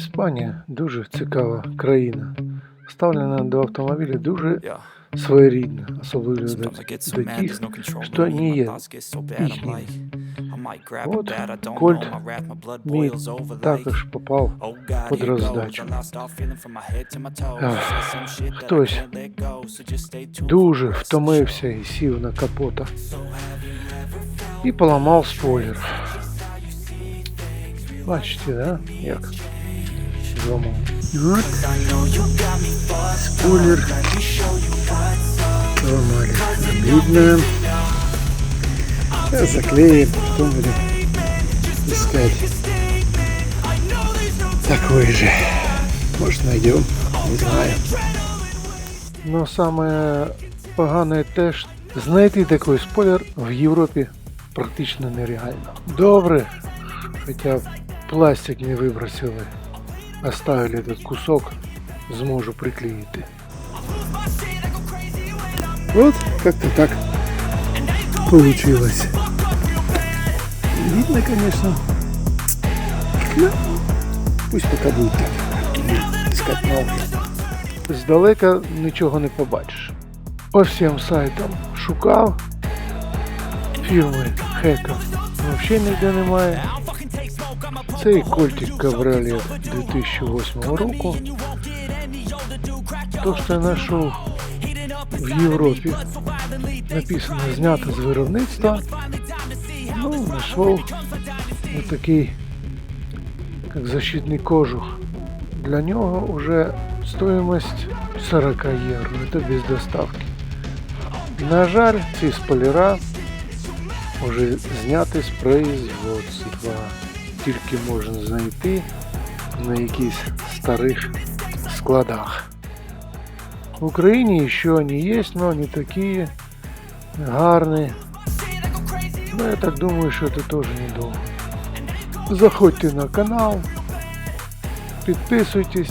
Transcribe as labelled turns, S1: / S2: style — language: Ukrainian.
S1: Іспанія дуже цікава країна. Ставлена до автомобіля дуже
S2: Yeah.
S1: своєрідна, особливо до, тих, що не є їхніми. От Кольт мій також попав
S2: oh
S1: під роздачу. Хтось дуже втомився і сів на капота і поламав спойлер. Бачите, да? Як зламав. От спойлер сломали. Обидно. Сейчас заклеим, потом будем искать такой же. Может найдем, не знаю. Но самое погане те, що знайти такий спойлер в Європі практично нереально. Добре, б пластик не вибросили. Оставили этот кусок, зможу приклеїти. Вот как-то так получилось. Видно, конечно. Ну, пусть пока будет так. Искать новые. Здалека нічого не побачиш. По всім сайтам шукав. Фірми Хека взагалі ніде немає. Цей кольтик кабріолет 2008 року. То, що я знайшов в Європі, написано знято з виробництва. Ну, знайшов такий, як защитний кожух. Для нього вже стоїмость 40 євро, це без доставки. На жаль, ці спойлера вже зняти з производства. Тільки можна знайти на якихось старих складах. В Україні ще вони є, но не такі гарні. Ну, я так думаю, що це теж недовго. Заходьте на канал, підписуйтесь,